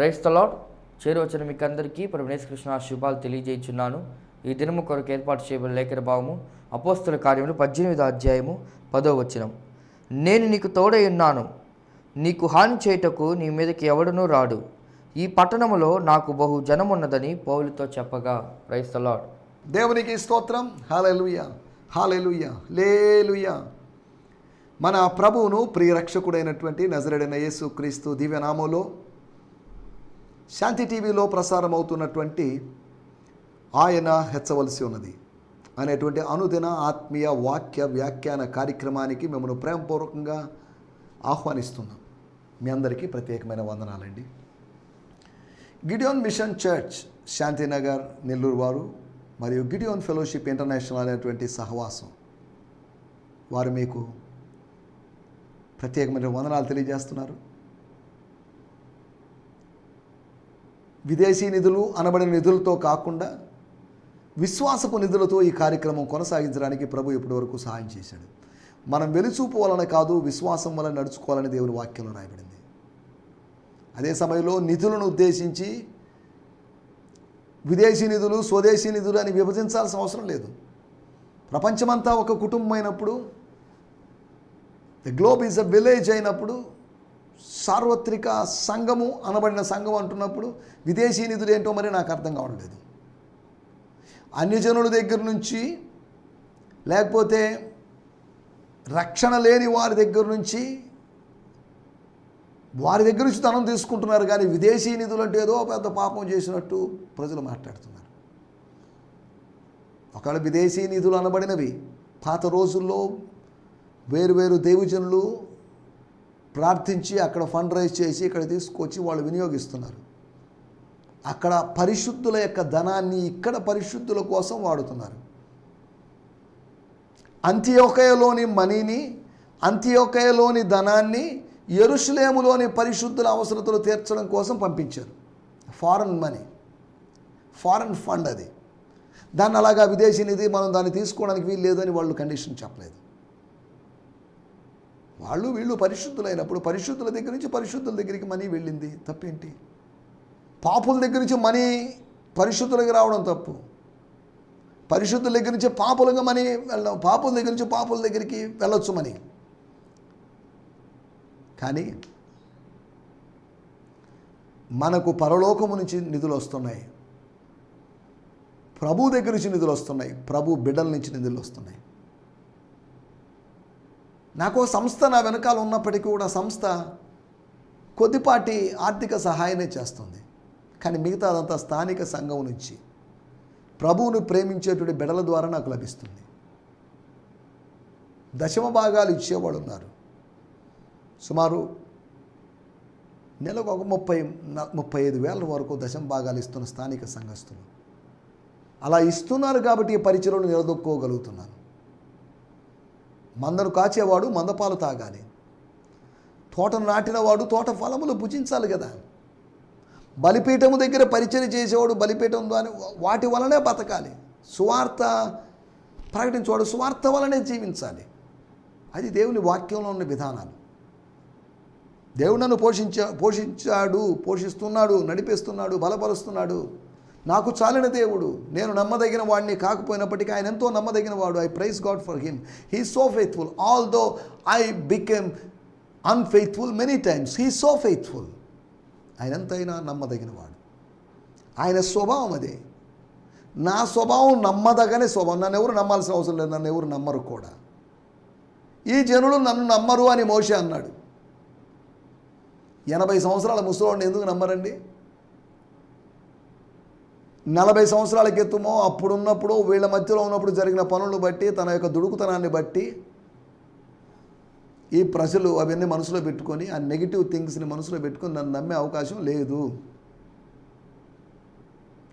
క్రైస్తలాడ్ చేరు వచ్చిన మీకు అందరికీ పరమేశ్వర కృష్ణ శుభాలు తెలియజేయుచున్నాను. ఈ దినము కొరకు ఏర్పాటు చేయబడిన లేఖన భావము అపోస్తుల కార్యములు పద్దెనిమిదో అధ్యాయము పదో వచనం. నేను నీకు తోడై ఉన్నాను. నీకు హాని చేయుటకు నీ మీదకి ఎవడనూ రాడు. ఈ పట్టణములో నాకు బహు జనమున్నదని పౌలుతో చెప్పగా క్రైస్తలాడ్ దేవునికి స్తోత్రం. హాలెలుయ హాలెలుయ లేలుయ మన ప్రభువును ప్రియరక్షకుడైనటువంటి నజరడైన యేసు క్రీస్తు దివ్యనామంలో శాంతి టీవీలో ప్రసారం అవుతున్నటువంటి ఆయన హెచ్చవలసి ఉన్నది. అనేటువంటి అనుదిన ఆత్మీయ వాక్య వ్యాఖ్యాన కార్యక్రమానికి మిమ్మల్ని ప్రేమపూర్వకంగా ఆహ్వానిస్తున్నాం. మీ అందరికీ ప్రత్యేకమైన వందనాలండి. Gideon mission church Shantinagar Nellore వారు మరియు గిడియోన్ ఫెలోషిప్ ఇంటర్నేషనల్ అనేటువంటి సహవాసం వారు మీకు ప్రత్యేకమైన వందనాలు తెలియజేస్తున్నారు. విదేశీ నిధులు అనబడిన నిధులతో కాకుండా విశ్వాసపు నిధులతో ఈ కార్యక్రమం కొనసాగించడానికి ప్రభు ఇప్పటివరకు సహాయం చేశాడు. మనం వెలుచూపు వలన కాదు విశ్వాసం వలన నడుచుకోవాలని దేవుని వాక్యంలో రాయబడింది. అదే సమయంలో నిధులను ఉద్దేశించి విదేశీ నిధులు స్వదేశీ నిధులు అని విభజించాల్సిన అవసరం లేదు. ప్రపంచమంతా ఒక కుటుంబం అయినప్పుడు the globe is a village అయినప్పుడు సార్వత్రిక సంఘము అనబడిన సంఘం అంటున్నప్పుడు విదేశీ నిధులు ఏంటో మరి నాకు అర్థం కావడం లేదు. అన్యజనుల దగ్గర నుంచి లేకపోతే రక్షణ లేని వారి దగ్గర నుంచి వారి దగ్గర నుంచి ధనం తీసుకుంటున్నారు కానీ విదేశీ నిధులు అంటే ఏదో పెద్ద పాపం చేసినట్టు ప్రజలు మాట్లాడుతున్నారు. ఒకవేళ విదేశీ నిధులు అనబడినవి పాత రోజుల్లో వేరు వేరు దేవుజనులు ప్రార్థించి అక్కడ ఫండ్ రైజ్ చేసి ఇక్కడ తీసుకొచ్చి వాళ్ళు వినియోగిస్తున్నారు. అక్కడ పరిశుద్ధుల యొక్క ధనాన్ని ఇక్కడ పరిశుద్ధుల కోసం వాడుతున్నారు. అంత్యోకయలోని మనీని అంత్యోకయలోని ధనాన్ని ఎరుషులేములోని పరిశుద్ధుల అవసరతలు తీర్చడం కోసం పంపించారు. Foreign money. ఫారెన్ ఫండ్ అది. దాన్ని అలాగా విదేశీ నిధి మనం దాన్ని తీసుకోవడానికి వీలు లేదని వాళ్ళు కండిషన్ చెప్పలేదు. వాళ్ళు వీళ్ళు పరిశుద్ధులైనప్పుడు పరిశుద్ధుల దగ్గర నుంచి పరిశుద్ధుల దగ్గరికి మనీ వెళ్ళింది. తప్పేంటి? పాపుల దగ్గర నుంచి మనీ పరిశుద్ధులకి రావడం తప్పు. పరిశుద్ధుల దగ్గర నుంచి పాపులుగా మనీ వెళ్ళడం పాపుల దగ్గర నుంచి పాపుల దగ్గరికి వెళ్ళొచ్చు మనీ. కానీ మనకు పరలోకము నుంచి నిధులు వస్తున్నాయి. ప్రభు దగ్గర నుంచి నిధులు వస్తున్నాయి. ప్రభు బిడ్డల నుంచి నిధులు వస్తున్నాయి. నాకు సంస్థ నా వెనకాల ఉన్నప్పటికీ కూడా సంస్థ కొద్దిపాటి ఆర్థిక సహాయమే చేస్తుంది. కానీ మిగతాదంతా స్థానిక సంఘం నుంచి ప్రభువును ప్రేమించేటువంటి బిడల ద్వారా నాకు లభిస్తుంది. దశమ భాగాలు ఇచ్చేవాడు ఉన్నారు. సుమారు నెలకు ఒక ముప్పై ముప్పై ఐదు వేల వరకు దశమ భాగాలు ఇస్తున్న స్థానిక సంఘస్థులు. అలా ఇస్తున్నారు కాబట్టి ఈ పరిచయలను నిలదొక్కోగలుగుతున్నాను. మందను కాచేవాడు మందపాలు తాగాలి. తోటను నాటినవాడు తోట ఫలములు భుజించాలి కదా. బలిపీఠము దగ్గర పరిచయం చేసేవాడు బలిపీఠం ద్వారా వాటి వలనే బతకాలి. సువార్త ప్రకటించేవాడు సువార్త వలనే జీవించాలి. అది దేవుని వాక్యంలో ఉన్న విధానాలు. దేవుడు నన్ను పోషించా పోషించాడు పోషిస్తున్నాడు నడిపిస్తున్నాడు బలపరుస్తున్నాడు. నాకు చాలిన దేవుడు నేను నమ్మదగిన వాడిని కాకపోయినప్పటికీ ఆయన ఎంతో నమ్మదగిన వాడు. I praise God for him he so faithful although I became unfaithful many times he so faithful ఆయన ఎంతైనా నమ్మదగిన వాడు. ఆయన స్వభావం అదే. నా స్వభావం నమ్మదగనే స్వభావం. నన్ను ఎవరు నమ్మాల్సిన అవసరం లేదు. నన్ను ఎవరు నమ్మరు కూడా. ఈ జనులు నన్ను నమ్మరు అని మోషే అన్నాడు. ఎనభై సంవత్సరాల ముసలోడిని ఎందుకు నమ్మరండి? నలభై సంవత్సరాల క్రితమో అప్పుడున్నప్పుడు వీళ్ళ మధ్యలో ఉన్నప్పుడు జరిగిన పనులను బట్టి తన యొక్క దుడుకుతనాన్ని బట్టి ఈ ప్రజలు అవన్నీ మనసులో పెట్టుకొని ఆ నెగిటివ్ థింగ్స్ని మనసులో పెట్టుకొని నన్ను నమ్మే అవకాశం లేదు.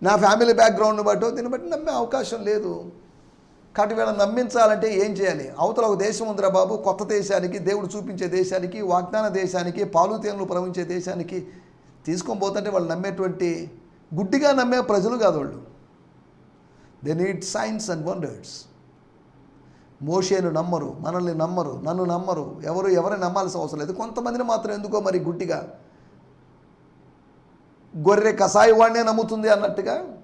నా ఫ్యామిలీ బ్యాక్గ్రౌండ్ని బట్టి దీన్ని బట్టి నమ్మే అవకాశం లేదు. కాబట్టి వీళ్ళని నమ్మించాలంటే ఏం చేయాలి? అవతల ఒక దేశం ఉందిరా బాబు కొత్త దేశానికి దేవుడు చూపించే దేశానికి వాగ్దాన దేశానికి పాలు తేనెలు ప్రవహించే దేశానికి తీసుకొని పోతుంటే వాళ్ళు నమ్మేటువంటి గుడ్డిగా నమ్మే ప్రజలు కాదు వాళ్ళు they need signs and wonders మోషేను నమ్మరు మనల్ని నమ్మరు నన్ను నమ్మరు ఎవరు ఎవరిని నమ్మాల్సిన అవసరం లేదు. కొంతమందిని మాత్రం ఎందుకో మరి గుడ్డిగా? గొర్రె కషాయి వాడినే నమ్ముతుంది అన్నట్టుగా?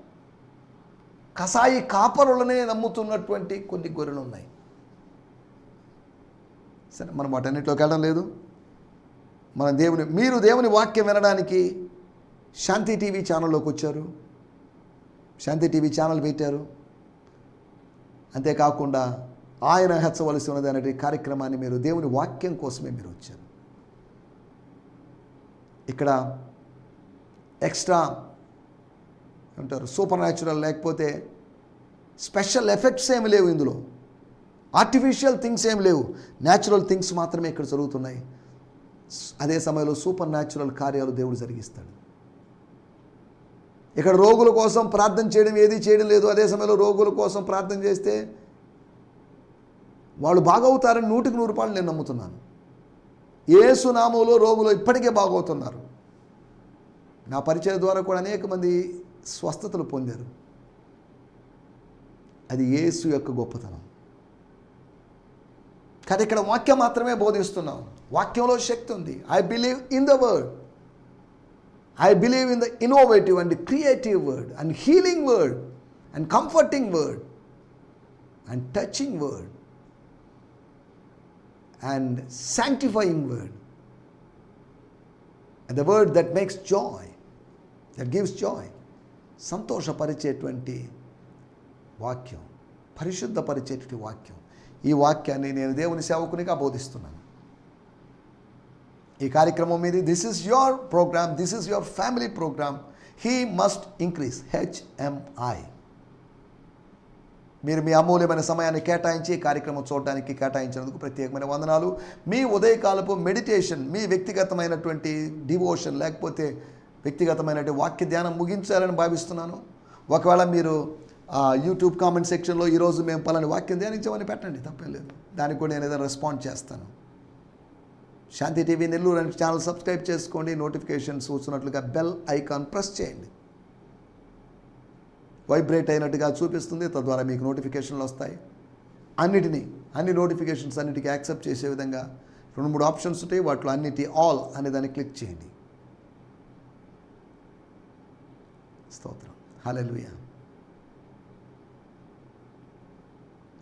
కసాయి కాపరులనే నమ్ముతున్నటువంటి కొన్ని గొర్రెలు ఉన్నాయి. సరే మనం వాటన్నిటిలోకి వెళ్ళడం లేదు. మన దేవుని మీరు దేవుని వాక్యం వినడానికి శాంతి టీవీ ఛానల్లోకి వచ్చారు. శాంతి టీవీ ఛానల్ పెట్టారు. అంతేకాకుండా ఆయన హెచ్చవలసి ఉన్నది అనే కార్యక్రమాన్ని మీరు దేవుని వాక్యం కోసమే మీరు వచ్చారు. ఇక్కడ ఎక్స్ట్రా అంటారు సూపర్ న్యాచురల్ లేకపోతే స్పెషల్ ఎఫెక్ట్స్ ఏమి లేవు ఇందులో. ఆర్టిఫిషియల్ థింగ్స్ ఏమి లేవు. న్యాచురల్ థింగ్స్ మాత్రమే ఇక్కడ జరుగుతున్నాయి. అదే సమయంలో సూపర్ న్యాచురల్ కార్యాలు దేవుడు జరిగిస్తాడు. ఇక్కడ రోగుల కోసం ప్రార్థన చేయడం ఏది చేయడం లేదు. అదే సమయంలో రోగుల కోసం ప్రార్థన చేస్తే వాళ్ళు బాగవుతారని నూటికి నూరు రూపాయలు నేను నమ్ముతున్నాను. ఏసునామంలో రోగులు ఇప్పటికే బాగవుతున్నారు. నా పరిచయం ద్వారా కూడా అనేక మంది స్వస్థతలు పొందారు. అది యేసు యొక్క గొప్పతనం. కానీ ఇక్కడ వాక్యం మాత్రమే బోధిస్తున్నాం. వాక్యంలో శక్తి ఉంది. I believe in the word I believe in the innovative and creative word and healing word and comforting word and touching word and sanctifying word and the word that makes joy that gives joy సంతోషపరిచేటువంటి వాక్యం పరిశుద్ధపరిచేటువంటి వాక్యం ఈ వాక్యాన్ని నేను దేవుని సేవకునిగా బోధిస్తున్నాను. ఈ కార్యక్రమం మీద. This is your programme this is your family programme he must increase HMI మీరు మీ అమూల్యమైన సమయాన్ని కేటాయించి ఈ కార్యక్రమం చూడడానికి కేటాయించినందుకు ప్రత్యేకమైన వందనాలు. మీ ఉదయకాలపు మెడిటేషన్ మీ వ్యక్తిగతమైనటువంటి డివోషన్ లేకపోతే వ్యక్తిగతమైనటువంటి వాక్య ధ్యానం ముగించాలని భావిస్తున్నాను. ఒకవేళ మీరు యూట్యూబ్ కామెంట్ సెక్షన్లో ఈరోజు మేము పలాని వాక్యం ధ్యానించామని పెట్టండి. తప్పేం లేదు. దానికి కూడా నేను ఏదైనా రెస్పాండ్ చేస్తాను. శాంతి టీవీ నెల్లూరు అనే ఛానల్ సబ్స్క్రైబ్ చేసుకోండి. నోటిఫికేషన్స్ వచ్చినట్లుగా బెల్ ఐకాన్ ప్రెస్ చేయండి. వైబ్రేట్ అయినట్టుగా చూపిస్తుంది. తద్వారా మీకు నోటిఫికేషన్లు వస్తాయి. అన్నిటినీ అన్ని నోటిఫికేషన్స్ అన్నిటికీ యాక్సెప్ట్ చేసే విధంగా రెండు మూడు ఆప్షన్స్ ఉంటాయి. వాటిలో అన్నిటి ఆల్ అనే దాన్ని క్లిక్ చేయండి. స్తోత్రం. హల్లెలూయా.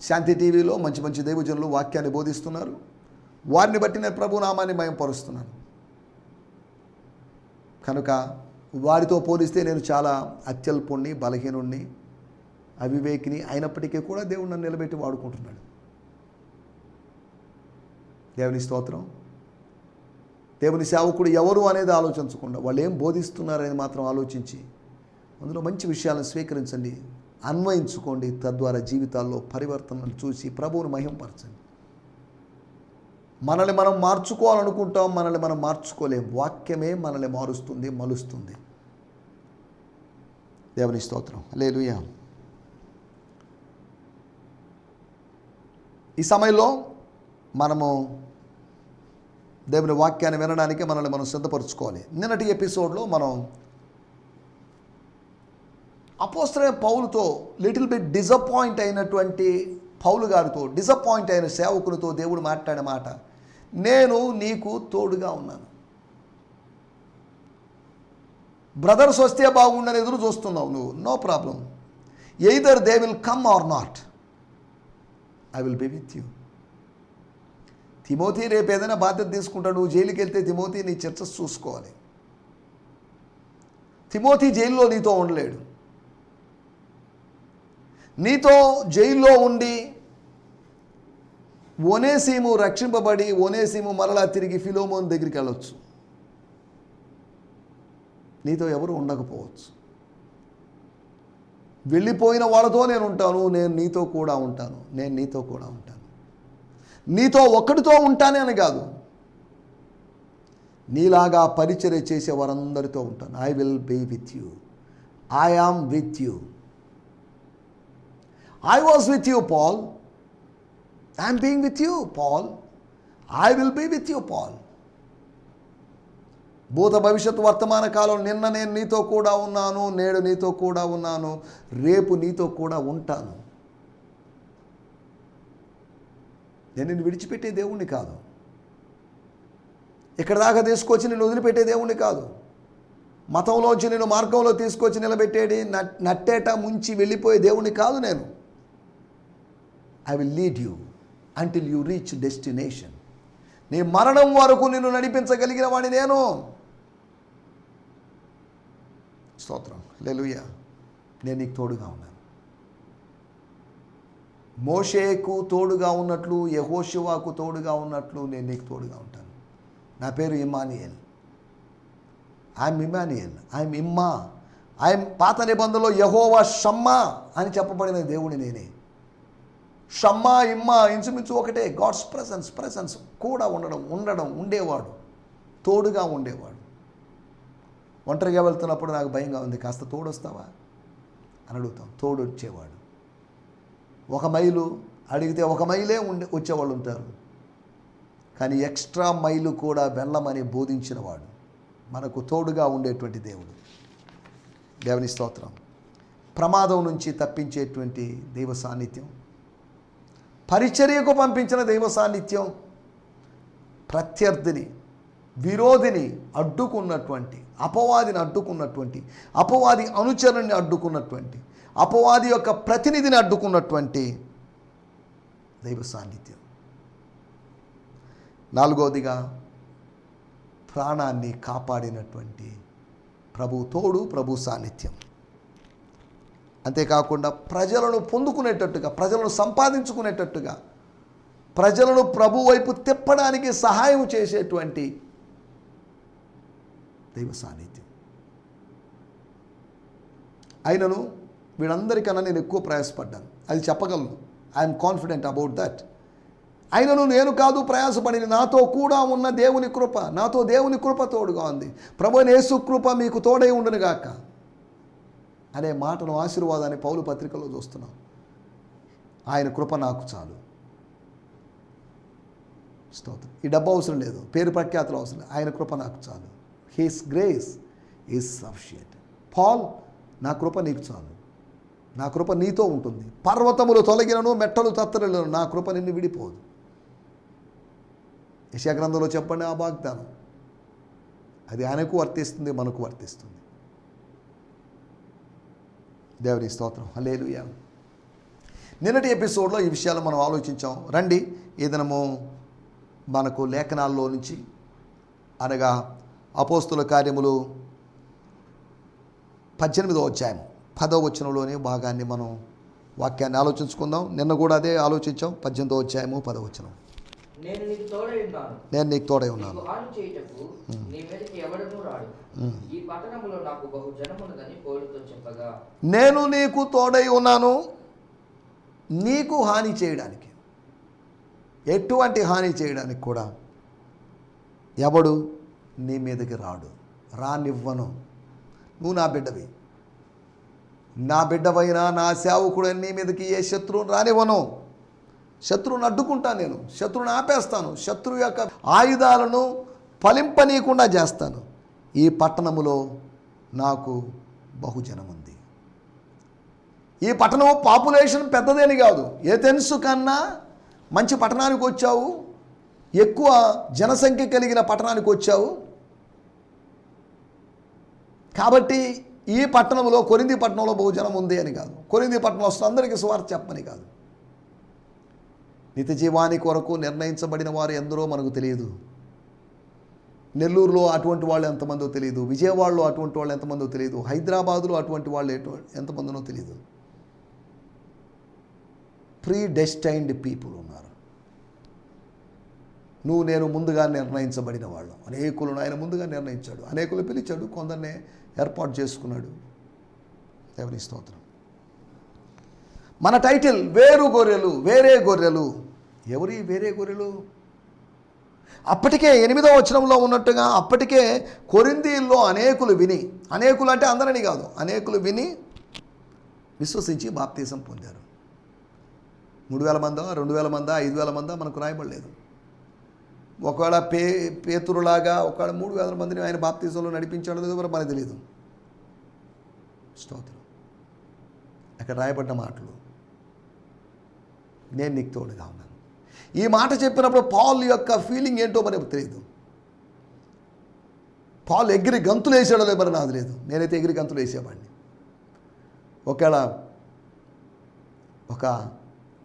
శాంతి టీవీలో మంచి మంచి దైవజనులు వాక్యాన్ని బోధిస్తున్నారు. వారిని బట్టి నేను ప్రభు నామాన్ని పరుస్తున్నాను కనుక వారితో పోలిస్తే నేను చాలా అత్యల్పుణ్ణి బలహీనుణ్ణి అవివేకిని అయినప్పటికీ కూడా దేవుడు నన్ను నిలబెట్టి వాడుకుంటున్నాడు. దేవుని స్తోత్రం. దేవుని సేవకుడు ఎవరు అనేది ఆలోచించకుండా వాళ్ళు ఏం బోధిస్తున్నారనేది మాత్రం ఆలోచించి అందులో మంచి విషయాలను స్వీకరించండి అన్వయించుకోండి తద్వారా జీవితాల్లో పరివర్తనలు చూసి ప్రభువును మహింపరచండి. మనల్ని మనం మార్చుకోవాలనుకుంటాం మనల్ని మనం మార్చుకోలేం. వాక్యమే మనల్ని మారుస్తుంది మలుస్తుంది. దేవుని స్తోత్రం. లేలుయా ఈ సమయంలో మనము దేవుని వాక్యాన్ని వినడానికి మనల్ని మనం సిద్ధపరచుకోవాలి. నిన్నటి ఎపిసోడ్లో మనం అపోస్తలైన పౌలుతో లిటిల్ బిట్ డిసప్పాయింట్ అయినటువంటి పౌలు గారితో డిసప్పాయింట్ అయిన సేవకులతో దేవుడు మాట్లాడే మాట. నేను నీకు తోడుగా ఉన్నాను. బ్రదర్స్ వస్తే బాగుండని ఎదురు చూస్తున్నావు నువ్వు. No problem either they will come or not I will be with you Timothy రేపు ఏదైనా బాధ్యత తీసుకుంటాడు. నువ్వు జైలుకి వెళ్తే తిమోతి నీ చర్చస్ చూసుకోవాలి. తిమోతి జైల్లో నీతో ఉండలేడు. నీతో జైల్లో ఉండి ఒనేసీము రక్షింపబడి ఒనేసీము మరలా తిరిగి ఫిలోమోన్ దగ్గరికి వెళ్ళొచ్చు. నీతో ఎవరు ఉండకపోవచ్చు. వెళ్ళిపోయిన వాళ్ళతో నేను ఉంటాను నేను నీతో కూడా ఉంటాను నేను నీతో కూడా ఉంటాను. నీతో ఒక్కడితో ఉంటానే అని కాదు. నీలాగా పరిచర్య చేసే వారందరితో ఉంటాను. I will be with you I am with you I was with you Paul I'm being with you Paul I will be with you Paul భూత భవిష్యత్ వర్తమాన కాలం నిన్న నేను నీతో కూడా ఉన్నాను నేడు నీతో కూడా ఉన్నాను రేపు నీతో కూడా ఉంటాను. నేను నిన్ను విడిచిపెట్టే దేవుణ్ణి కాదు. ఇక్కడ దాకా తీసుకొచ్చి నేను వదిలిపెట్టే దేవుణ్ణి కాదు. మతంలోంచి నేను మార్గంలో తీసుకొచ్చి నిలబెట్టేది నట్- నట్టేట ముంచి వెళ్ళిపోయే దేవుణ్ణి కాదు నేను. I will lead you until you reach destination నీ మరణం వరకు నిన్ను నడిపించగలిగిన వాడిని నేను. స్తోత్రం. లెలుయ నేను నీకు తోడుగా ఉన్నాను. మోషేకు తోడుగా ఉన్నట్లు యహోశివాకు తోడుగా ఉన్నట్లు నేను నీకు తోడుగా ఉంటాను. నా పేరు ఇమానియల్ ఐఎమ్ ఇమానియల్ ఐఎమ్ ఇమ్మా. ఐఎమ్ పాత నిబంధనలో యహోవా షమ్మా అని చెప్పబడిన దేవుని నేనే. షమ్మా ఇమ్మా ఇంచుమించు ఒకటే. గాడ్స్ ప్రజెన్స్ ప్రజెన్స్ కూడా ఉండడం ఉండడం ఉండేవాడు. తోడుగా ఉండేవాడు. ఒంటరిగా వెళ్తున్నప్పుడు నాకు భయంగా ఉంది. కాస్త తోడొస్తావా? అని అడుగుతాం. తోడు వచ్చేవాడు ఒక మైలు అడిగితే ఒక మైలే ఉండే వచ్చేవాళ్ళు ఉంటారు. కానీ ఎక్స్ట్రా మైలు కూడా వెళ్ళమని బోధించినవాడు. మనకు తోడుగా ఉండేటువంటి దేవుడు. దేవుని స్తోత్రం. ప్రమాదం నుంచి తప్పించేటువంటి దైవ సాన్నిధ్యం. పరిచర్యకు పంపించిన దైవ సాన్నిధ్యం ప్రత్యర్థిని విరోధిని అడ్డుకున్నటువంటి అపవాదిని అడ్డుకున్నటువంటి అపవాది అనుచరుని అడ్డుకున్నటువంటి అపవాది యొక్క ప్రతినిధిని అడ్డుకున్నటువంటి దైవ సాన్నిధ్యం. నాలుగవదిగా ప్రాణాన్ని కాపాడినటువంటి ప్రభు తోడు ప్రభు సాన్నిధ్యం. అంతేకాకుండా ప్రజలను పొందుకునేటట్టుగా ప్రజలను సంపాదించుకునేటట్టుగా ప్రజలను ప్రభు వైపు తిప్పడానికి సహాయం చేసేటువంటి దైవ సాన్నిధ్యం. అయినను వీళ్ళందరికన్నా నేను ఎక్కువ ప్రయాసపడ్డాను. అది చెప్పగలను. ఐఎమ్ కాన్ఫిడెంట్ అబౌట్ దట్ అయినను నేను కాదు ప్రయాసపడిన నాతో కూడా ఉన్న దేవుని కృప నాతో దేవుని కృప తోడుగా ఉంది. ప్రభు నేసు కృప మీకు తోడై ఉండను గాక అనే మాటను ఆశీర్వాదాన్ని పౌలు పత్రికలో చూస్తున్నాం. ఆయన కృప నాకు చాలు. స్తోత్రం. ఈ డబ్బు అవసరం లేదు. పేరు ప్రఖ్యాతులు అవసరం లేదు. ఆయన కృప నాకు చాలు. His grace is sufficient Paul నా కృప నీకు చాలు. నా కృప నీతో ఉంటుంది. పర్వతములు తొలగినను మెట్టలు తత్తరలను నా కృప నిన్ను విడిపోదు. యశాగ్రంథంలో చెప్పండి ఆ వాగ్దానం. అది ఆయనకు వర్తిస్తుంది మనకు వర్తిస్తుంది. దేవుని స్తోత్రం. హలేలుయా నిన్నటి ఎపిసోడ్లో ఈ విషయాలు మనం ఆలోచించాం. రండి ఈ దినము మనకు లేఖనాల్లో నుంచి అనగా అపోస్తుల కార్యములు పద్దెనిమిదో వచ్చాయం పదో వచనంలోని భాగాన్ని మనం వాక్యాన్ని ఆలోచించుకుందాం. నిన్న కూడా అదే ఆలోచించాం. పద్దెనిమిదో అధ్యాయము పదో వచనం. నేను నీకు తోడై ఉన్నాను. నేను నీకు తోడై ఉన్నాను. హాని చేయుటకు నీ మీదకి ఎవడనూ రాడు. ఈ పట్టణంలో నాకు బహు జనమున్నదని పౌలుతో చెప్పగా. నేను నీకు తోడై ఉన్నాను. నీకు హాని చేయడానికి. ఎటువంటి హాని చేయడానికి కూడా ఎవడు నీ మీదకి రాడు. రానివ్వను. నువ్వు నా బిడ్డవి. నా బిడ్డవైనా నా సేవకుడైన నీ మీదకి ఏ శత్రువుని రానివ్వను. శత్రువుని అడ్డుకుంటాను నేను శత్రువుని ఆపేస్తాను శత్రువు యొక్క ఆయుధాలను ఫలింపనీయకుండా చేస్తాను. ఈ పట్టణములో నాకు బహుజనం ఉంది. ఈ పట్టణము పాపులేషన్ పెద్దదేని కాదు. ఏథెన్సు కన్నా మంచి పట్టణానికి వచ్చావు ఎక్కువ జనసంఖ్య కలిగిన పట్టణానికి వచ్చావు. కాబట్టి ఈ పట్టణంలో కొరింది పట్టణంలో బహుజనం ఉంది అని కాదు. కొరింది పట్టణంలో వస్తున్న అందరికీ స్వార్థ చెప్పని కాదు. నిత్య జీవాని కొరకు నిర్ణయించబడిన వారు ఎందరో మనకు తెలియదు. నెల్లూరులో అటువంటి వాళ్ళు ఎంతమందో తెలియదు. విజయవాడలో అటువంటి వాళ్ళు ఎంతమందో తెలియదు. హైదరాబాదులో అటువంటి వాళ్ళు ఎటు ఎంతమందినో తెలియదు. ప్రీ డెస్టైన్డ్ పీపుల్ ఉన్నారు. నువ్వు నేను ముందుగా నిర్ణయించబడిన వాళ్ళు. అనేకులను ఆయన ముందుగా నిర్ణయించాడు. అనేకులు పిలిచాడు. కొందరినే ఏర్పాటు చేసుకున్నాడు. దేవుని స్తోత్రం. మన టైటిల్ వేరు గొర్రెలు వేరే గొర్రెలు. ఎవరి వేరే గొర్రెలు? అప్పటికే ఎనిమిదో వచనంలో ఉన్నట్టుగా అప్పటికే కొరిందీల్లో అనేకులు విని అనేకులు అంటే అందరని కాదు అనేకులు విని విశ్వసించి బాప్తీసం పొందారు. మూడు వేల మందా రెండు వేల మందా ఐదు వేల మందా మనకు రాయబడలేదు. ఒకవేళ పే పేతురులాగా ఒకవేళ మూడు వేల మందిని ఆయన బాప్తీసంలో నడిపించాడో లేదో కూడా మనకు తెలియదు స్తోత్రం. అక్కడ రాయబడ్డ మాటలు. నేను నీకు తోడుగా ఉన్నాను. ఈ మాట చెప్పినప్పుడు పాల్ యొక్క ఫీలింగ్ ఏంటో మనకు తెలియదు పాలు ఎగిరి గంతులు వేసాడో లేదో నాకు లేదు నేనైతే ఎగిరి గంతులు వేసేవాడిని. ఒకవేళ ఒక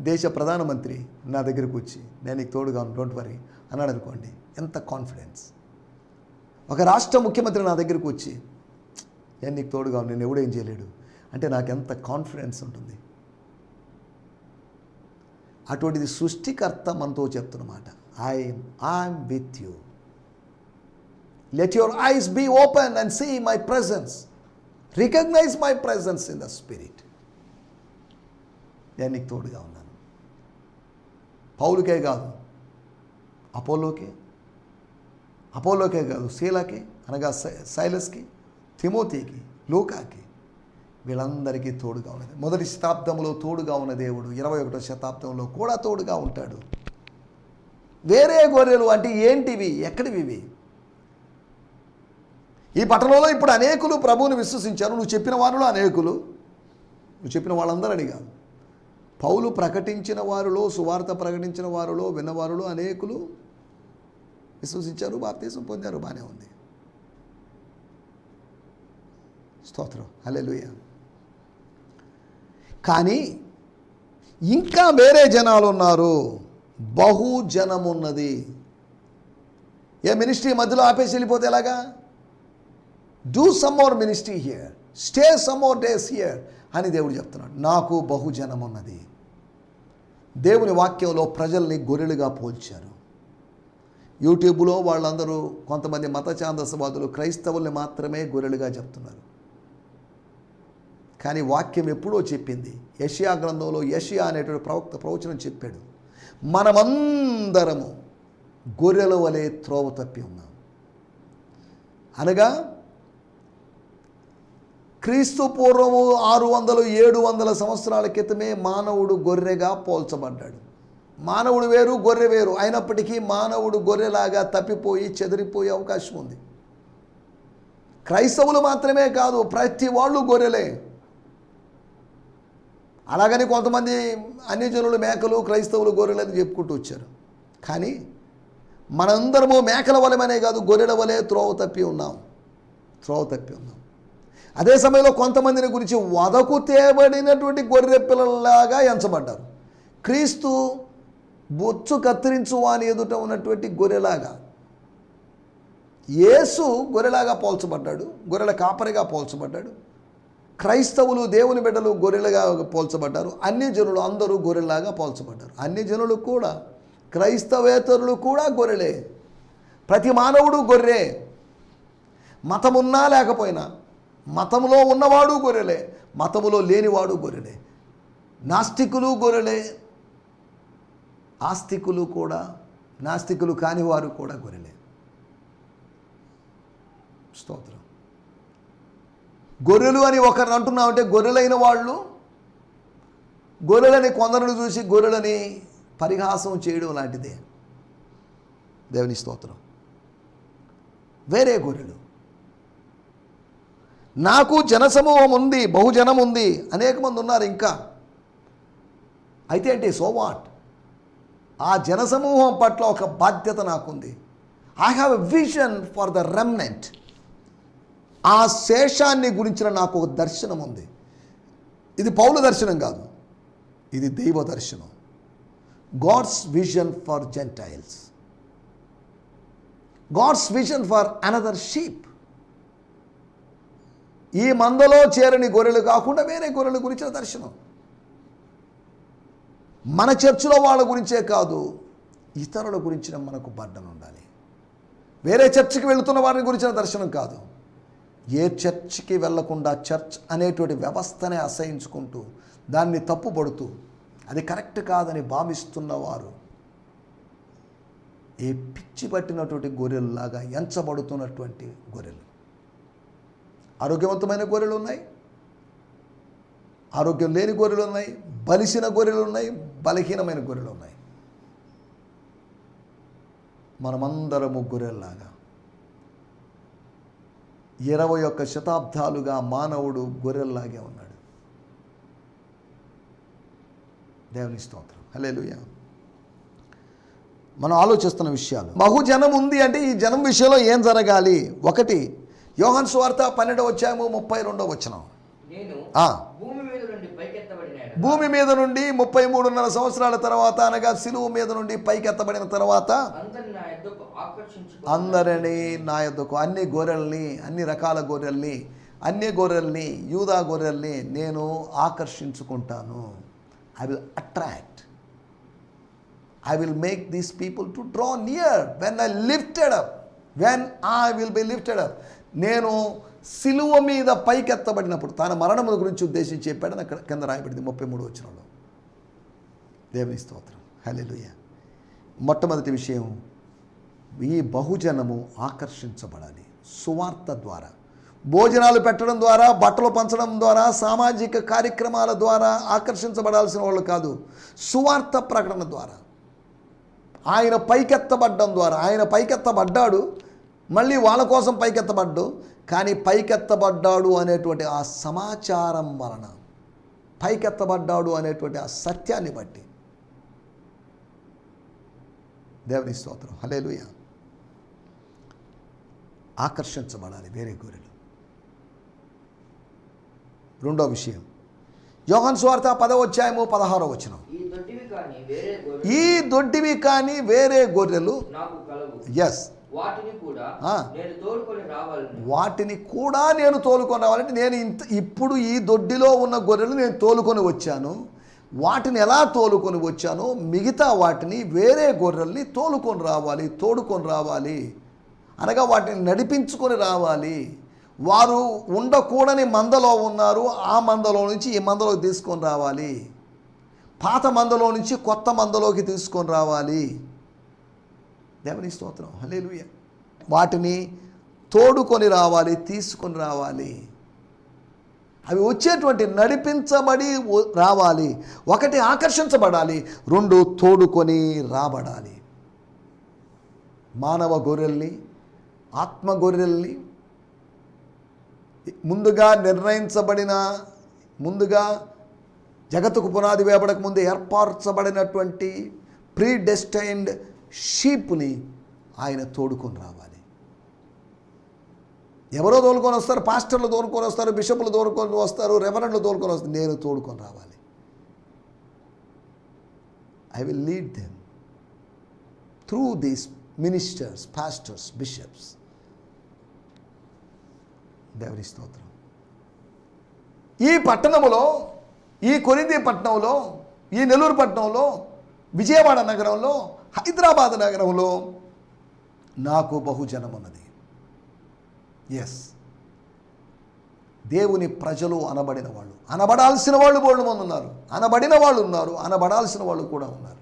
దేశ ప్రధానమంత్రి నా దగ్గరికి వచ్చి నేను నీకు తోడుగా డోంట్ వరీ అన్నాడు అనుకోండి ఎంత కాన్ఫిడెన్స్ ఒక రాష్ట్ర ముఖ్యమంత్రి నా దగ్గరికి వచ్చి నేను నీకు తోడుగా ఉన్నాను, నేను ఎవడేం చేయలేడు. అంటే నాకు ఎంత కాన్ఫిడెన్స్ ఉంటుంది. అటువంటిది సృష్టికర్త మనతో చెప్తున్నమాట. I'm I'm with you let your eyes be open and see my presence recognise my presence in the spirit నేను నీకు తోడుగా ఉన్నాను. పౌలుకే కాదు అపోలోకే అపోలోకే కాదు శీలకి అనగా సై- సైలస్కి తిమోతికి లూకాకి వీళ్ళందరికీ తోడుగా ఉన్నది. మొదటి శతాబ్దంలో తోడుగా ఉన్న దేవుడు ఇరవై ఒకటో శతాబ్దంలో కూడా తోడుగా ఉంటాడు. వేరే గొర్రెలు అంటే ఏంటివి? ఎక్కడివి ఇవి? ఈ పట్టణంలో ఇప్పుడు అనేకులు ప్రభువుని విశ్వసించారు. నువ్వు చెప్పిన వారిలో అనేకులు. నువ్వు చెప్పిన వాళ్ళందరూ కాదు. పౌలు ప్రకటించిన వారిలో సువార్త ప్రకటించిన వారిలో విన్నవారిలో అనేకులు విశ్వసించారు బాప్తీసం పొందారు బాగానే ఉంది. స్తోత్రం. హల్లెలూయ. కానీ ఇంకా వేరే జనాలు ఉన్నారు. బహుజనం ఉన్నది. ఏ మినిస్ట్రీ మధ్యలో ఆపేసి వెళ్ళిపోతే ఎలాగా? Do some more ministry here stay some more days here అని దేవుడు చెప్తున్నాడు. నాకు బహుజనం ఉన్నది. దేవుని వాక్యంలో ప్రజల్ని గొర్రెలుగా పోల్చారు. యూట్యూబ్లో వాళ్ళందరూ కొంతమంది మత ఛాందసవాదులు క్రైస్తవుల్ని మాత్రమే గొర్రెలుగా చెప్తున్నారు. కానీ వాక్యం ఎప్పుడో చెప్పింది. యషియా గ్రంథంలో యషియా అనేటువంటి ప్రవక్త ప్రవచనం చెప్పాడు. మనమందరము గొర్రెల వలె త్రోవ తప్పి ఉన్నాం. అనగా క్రీస్తు పూర్వము ఆరు వందలు ఏడు వందల సంవత్సరాల క్రితమే మానవుడు గొర్రెగా పోల్చబడ్డాడు. మానవుడు వేరు గొర్రె వేరు. అయినప్పటికీ మానవుడు గొర్రెలాగా తప్పిపోయి చెదిరిపోయే అవకాశం ఉంది. క్రైస్తవులు మాత్రమే కాదు ప్రతి వాళ్ళు గొర్రెలే. అలాగని కొంతమంది అన్ని జనులు మేకలు క్రైస్తవులు గొర్రెలు అని చెప్పుకుంటూ వచ్చారు. కానీ మనందరము మేకల వలమనే కాదు గొర్రెల వలె త్రోవ తప్పి ఉన్నాం. త్రోవ తప్పి ఉన్నాం. అదే సమయంలో కొంతమందిని గురించి వదకు తేబడినటువంటి గొర్రె పిల్లలాగా ఎంచబడ్డారు. క్రీస్తు బొచ్చు కత్తిరించు వాని ఎదుట ఉన్నటువంటి గొర్రెలాగా. యేసు గొర్రెలాగా పోల్చబడ్డాడు గొర్రెల కాపరిగా పోల్చబడ్డాడు. క్రైస్తవులు దేవుని బిడ్డలు గొర్రెలుగా పోల్చబడ్డారు. అన్ని జనులు అందరూ గొర్రెలాగా పోల్చబడ్డారు. అన్ని జనులు కూడా క్రైస్తవేతరులు కూడా గొర్రెలే. ప్రతి మానవుడు గొర్రె. మతమున్నా లేకపోయినా మతంలో ఉన్నవాడు గొర్రెలే. మతములో లేనివాడు గొర్రెలే. నాస్తికులు గొర్రెలే. ఆస్తికులు కూడా నాస్తికులు కానివారు కూడా గొర్రెలే. స్తోత్రం. గొర్రెలు అని ఒకరిని అంటున్నామంటే గొర్రెలైన వాళ్ళు గొర్రెలని కొందరిని చూసి గొర్రెలని పరిహాసం చేయడం లాంటిదే. దేవుని స్తోత్రం. వేరే గొర్రెలు. నాకు జనసమూహం ఉంది బహుజనం ఉంది అనేక మంది ఉన్నారు ఇంకా. అయితే అంటే సో వాట్ ఆ జనసమూహం పట్ల ఒక బాధ్యత నాకుంది. I have a vision for the remnant ఆ శేషాన్ని గురించిన నాకు ఒక దర్శనం ఉంది. ఇది పౌల దర్శనం కాదు. ఇది దైవ దర్శనం. God's vision for Gentiles God's vision for another sheep ఈ మందలో చేరని గొర్రెలు కాకుండా వేరే గొర్రెల గురించిన దర్శనం. మన చర్చిలో వాళ్ళ గురించే కాదు ఇతరుల గురించిన మనకు బర్డన్ ఉండాలి. వేరే చర్చికి వెళుతున్న వారిని గురించిన దర్శనం కాదు. ఏ చర్చికి వెళ్ళకుండా చర్చ్ అనేటువంటి వ్యవస్థనే అసహించుకుంటూ దాన్ని తప్పుపడుతూ అది కరెక్ట్ కాదని భావిస్తున్నవారు ఏ పిచ్చి పట్టినటువంటి గొర్రెల్లాగా ఎంచబడుతున్నటువంటి గొర్రెలు. ఆరోగ్యవంతమైన గొర్రెలు ఉన్నాయి ఆరోగ్యం లేని గొర్రెలు ఉన్నాయి బలిసిన గొర్రెలు ఉన్నాయి బలహీనమైన గొర్రెలు ఉన్నాయి మనమందరము గొర్రెల్లాగా. ఇరవై ఒక్క శతాబ్దాలుగా మానవుడు గొర్రెల్లాగే ఉన్నాడు. దేవుని స్తోత్రం. హల్లెలూయా. మనం ఆలోచిస్తున్న విషయాలు. బహుజనం ఉంది అంటే ఈ జనం విషయంలో ఏం జరగాలి? ఒకటి యోహన్ స్వార్త పన్నెండవ వచ్చాము ముప్పై రెండవ వచనం నేను ఆ, భూమి మీద నుండి పైకెత్తబడిన ఎడల భూమి మీద నుండి ముప్పై మూడున్నర సంవత్సరాల తర్వాత అనగా సిలువు మీద నుండి పైకెత్తబడిన తర్వాత అందరిని నా ఎద్దుకు ఆకర్షించుకో. అందరినీ నా యొద్దకు అన్ని గొర్రెల్ని అన్ని రకాల గొర్రెల్ని అన్ని గొర్రెల్ని యూదా గొర్రెల్ని నేను ఆకర్షించుకుంటాను. I will attract I will make these people to draw near when I lifted up when I will be lifted up నేను సిలువ మీద పైకెత్తబడినప్పుడు తన మరణముల గురించి ఉద్దేశించి చెప్పాడని అక్కడ కింద రాయబడింది ముప్పై మూడు వచ్చినలో దేవుని స్తోత్రం. హలెలుయ మొట్టమొదటి విషయం ఈ బహుజనము ఆకర్షించబడాలి. సువార్త ద్వారా భోజనాలు పెట్టడం ద్వారా బట్టలు పంచడం ద్వారా సామాజిక కార్యక్రమాల ద్వారా ఆకర్షించబడాల్సిన వాళ్ళు కాదు. సువార్త ప్రకటన ద్వారా. ఆయన పైకెత్తబడ్డం ద్వారా ఆయన పైకెత్తబడ్డాడు మళ్ళీ వాళ్ళ కోసం పైకెత్తబడ్డు కానీ పైకెత్తబడ్డాడు అనేటువంటి ఆ సమాచారం వలన పైకెత్తబడ్డాడు అనేటువంటి ఆ సత్యాన్ని బట్టి. దేవుని స్తోత్రం. హలేలుయ ఆకర్షించబడాలి వేరే గొర్రెలు. రెండో విషయం. యోహన్ స్వార్థ పదవ అధ్యాయము పదహారో వచనం. ఈ దొడ్డివి కానీ వేరే గొర్రెలు ఎస్ వాటిని కూడా నేను తోలుకొని రావాలంటే నేను ఇంత ఇప్పుడు ఈ దొడ్డిలో ఉన్న గొర్రెలు నేను తోలుకొని వచ్చాను. వాటిని ఎలా తోలుకొని వచ్చానో మిగతా వాటిని వేరే గొర్రెల్ని తోలుకొని రావాలి తోడుకొని రావాలి. అనగా వాటిని నడిపించుకొని రావాలి. వారు ఉండకూడని మందలో ఉన్నారు ఆ మందలో నుంచి ఈ మందలోకి తీసుకొని రావాలి. పాత మందలో నుంచి కొత్త మందలోకి తీసుకొని రావాలి. దేవుని స్తోత్రం. హలేలుయ వాటిని తోడుకొని రావాలి తీసుకొని రావాలి. అవి వచ్చేటువంటి నడిపించబడి రావాలి ఒకటి ఆకర్షించబడాలి రెండు తోడుకొని రాబడాలి. మానవ గొర్రెల్ని ఆత్మ గొర్రెల్ని ముందుగా నిర్ణయించబడిన ముందుగా జగత్తుకు పునాది వేపడక ముందు ఏర్పరచబడినటువంటి ప్రీ డెస్టైన్డ్ షీప్ని ఆయన తోడుకొని రావాలి. ఎవరో తోలుకొని వస్తారు పాస్టర్లు తోలుకొని వస్తారు బిషపులు తోలుకొని వస్తారు రెవరెండ్లు తోలుకొని వస్తారు నేను తోడుకొని రావాలి. I will lead them through these ministers pastors bishops దేవుని స్తోత్రం. ఈ పట్టణములో ఈ కొరింది పట్టణంలో ఈ నెల్లూరు పట్టణంలో విజయవాడ నగరంలో హైదరాబాద్ నగరంలో నాకు బహుజనమున్నది ఎస్ దేవుని ప్రజలు అనబడిన వాళ్ళు అనబడాల్సిన వాళ్ళు బోళ్ళు మంది ఉన్నారు. అనబడిన వాళ్ళు ఉన్నారు అనబడాల్సిన వాళ్ళు కూడా ఉన్నారు.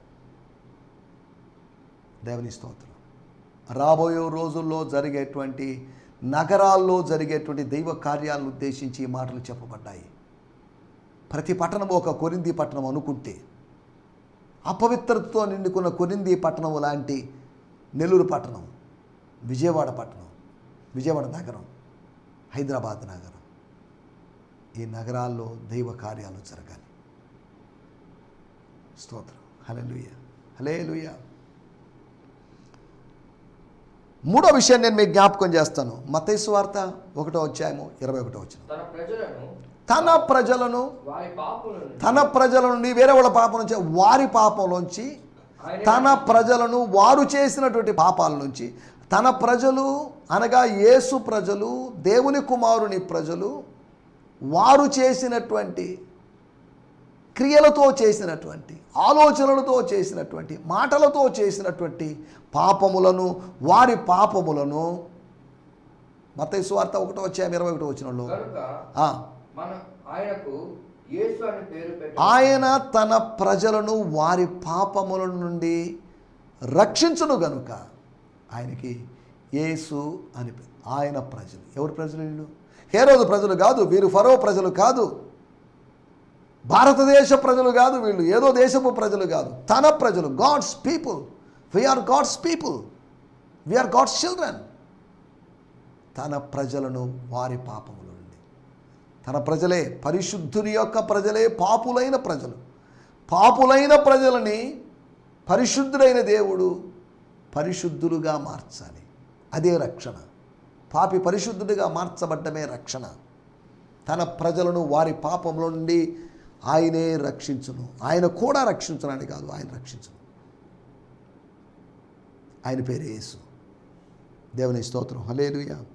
దేవుని స్తోత్రం. రాబోయే రోజుల్లో జరిగేటువంటి నగరాల్లో జరిగేటువంటి దైవ కార్యాలను ఉద్దేశించి ఈ మాటలు చెప్పబడ్డాయి. ప్రతి పట్టణం ఒక కొరింది పట్టణం అనుకుంటే అపవిత్రతతో నిండుకున్న కొరింది పట్టణం లాంటి నెల్లూరు పట్టణం విజయవాడ పట్టణం విజయవాడ నగరం హైదరాబాద్ నగరం. ఈ నగరాల్లో దైవ కార్యాలు జరగాలి. స్తోత్రం. హలెలుయ హలేలుయ మూడో విషయం నేను మీకు జ్ఞాపకం చేస్తాను. మతైసు వార్త ఒకటో అధ్యాయము ఇరవై ఒకటో వచ్చిన తన ప్రజలను తన ప్రజల నుండి వేరే వాళ్ళ పాపం నుంచి వారి పాపంలోంచి తన ప్రజలను వారు చేసినటువంటి పాపాల నుంచి తన ప్రజలు అనగా యేసు ప్రజలు దేవుని కుమారుని ప్రజలు వారు చేసినటువంటి క్రియలతో చేసినటువంటి ఆలోచనలతో చేసినటువంటి మాటలతో చేసినటువంటి పాపములను వారి పాపములను మత్తయి సువార్త ఒకటో వచ్చాయి ఇరవై ఒకటో ఆ, మన ఆయనకు యేసు అని పేరు ఆయన తన ప్రజలను వారి పాపముల నుండి రక్షించును గనుక ఆయనకి యేసు అని ఆయన ప్రజలు. ఎవరు ప్రజలు వీళ్ళు? హేరోదు ప్రజలు కాదు వీరు ఫరో ప్రజలు కాదు. భారతదేశ ప్రజలు కాదు వీళ్ళు ఏదో దేశపు ప్రజలు కాదు. తన ప్రజలు God's people. We are God's people. We are God's children. తన ప్రజలను వారి పాపములు తన ప్రజలే పరిశుద్ధుని యొక్క ప్రజలే పాపులైన ప్రజలు. పాపులైన ప్రజలని పరిశుద్ధుడైన దేవుడు పరిశుద్ధులుగా మార్చాలి. అదే రక్షణ. పాపి పరిశుద్ధుడిగా మార్చబడ్డమే రక్షణ. తన ప్రజలను వారి పాపంలో నుండి ఆయనే రక్షించును. ఆయన కూడా రక్షించునని కాదు ఆయన రక్షించును. ఆయన పేరు యేసు. దేవుని స్తోత్రం. హలేలుయా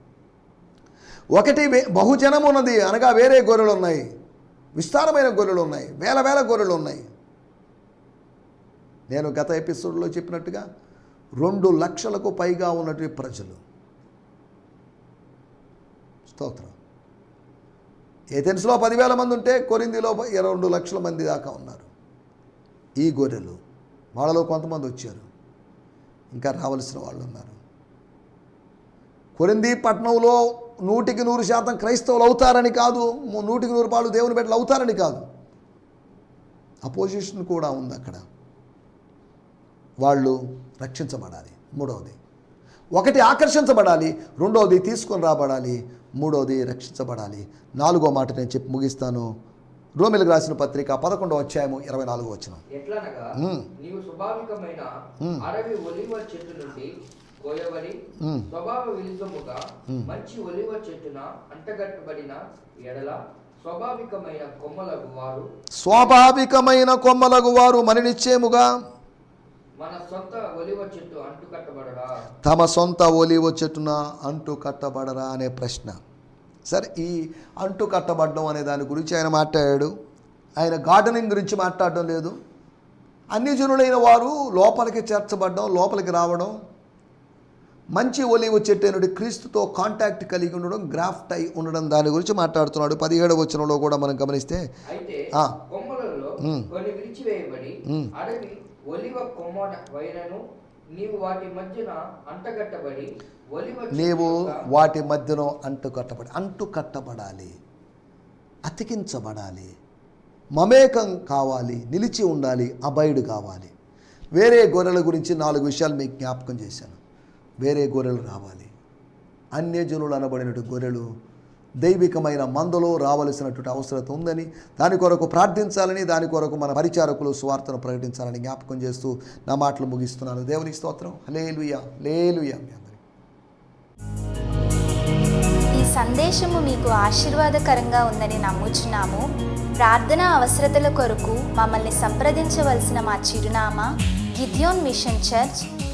ఒకటి బహుజనం ఉన్నది అనగా వేరే గొర్రెలు ఉన్నాయి. విస్తారమైన గొర్రెలు ఉన్నాయి వేల వేల గొర్రెలు ఉన్నాయి. నేను గత ఎపిసోడ్లో చెప్పినట్టుగా రెండు లక్షలకు పైగా ఉన్నటువంటి ప్రజలు. స్తోత్రం. ఏథెన్స్లో పదివేల మంది ఉంటే కొరిందిలో ఇరవై రెండు లక్షల మంది దాకా ఉన్నారు. ఈ గొర్రెలు వాళ్ళలో కొంతమంది వచ్చారు. ఇంకా రావలసిన వాళ్ళు ఉన్నారు. కొరింది పట్టణంలో నూటికి నూరు శాతం క్రైస్తవులు అవుతారని కాదు నూటికి నూరు పాలు దేవుని బిడ్డలు అవుతారని కాదు. అపోజిషన్ కూడా ఉంది అక్కడ. వాళ్ళు రక్షించబడాలి. మూడవది. ఒకటి ఆకర్షించబడాలి రెండవది తీసుకొని రాబడాలి మూడవది రక్షించబడాలి. నాలుగో మాట నేను చెప్పి ముగిస్తాను. రోమిలకు రాసిన పత్రిక పదకొండవ అధ్యాయము ఇరవై నాలుగో వచ్చిన స్వభావ విరుద్ధముగా. మంచి ఒలివ చెట్టున అంటగట్టబడిన ఎడల స్వాభావికమైన కొమ్మలకు వారు స్వాభావికమైన కొమ్మలకు వారు మరి నిశ్చయముగా మన సొంత ఒలివ చెట్టు అంటుకట్టబడరా తమ సొంత ఒలివ చెట్టున అంటు కట్టబడరా అనే ప్రశ్న. సరే ఈ అంటు కట్టబడడం అనే దాని గురించి ఆయన మాట్లాడాడు. ఆయన గార్డెనింగ్ గురించి మాట్లాడడం లేదు. అన్ని జనులైన వారు లోపలికి చేర్చబడడం లోపలికి రావడం మంచి ఒలివ చెట్టు అయినటువంటి క్రీస్తుతో కాంటాక్ట్ కలిగి ఉండడం గ్రాఫ్ట్ అయి ఉండడం దాని గురించి మాట్లాడుతున్నాడు. పదిహేడవ వచనంలో కూడా మనం గమనిస్తే నీవు వాటి మధ్యన అంటు కట్టబడి అంటు కట్టబడాలి అతికించబడాలి. మమేకం కావాలి నిలిచి ఉండాలి అబైడ్ కావాలి. వేరే గొర్రెల గురించి నాలుగు విషయాలు మీకు జ్ఞాపకం చేశాను. వేరే గొర్రెలు రావాలి. అన్యజనులు అనబడినటువంటి గొర్రెలు దైవికమైన మందలో రావలసినటువంటి అవసరత ఉందని దాని కొరకు ప్రార్థించాలని దాని కొరకు మన పరిచారకులు స్వార్థను ప్రకటించాలని జ్ఞాపకం చేస్తూ నా మాటలు ముగిస్తున్నాను. దేవునికి స్తోత్రం. లేలుయా లేలుయా మీ అందరి ఈ సందేశము మీకు ఆశీర్వాదకరంగా ఉందని నమ్ముచున్నాము. ప్రార్థన అవసరతల కొరకు మమ్మల్ని సంప్రదించవలసిన మా చిరునామా గిద్యోన్ మిషన్ చర్చ్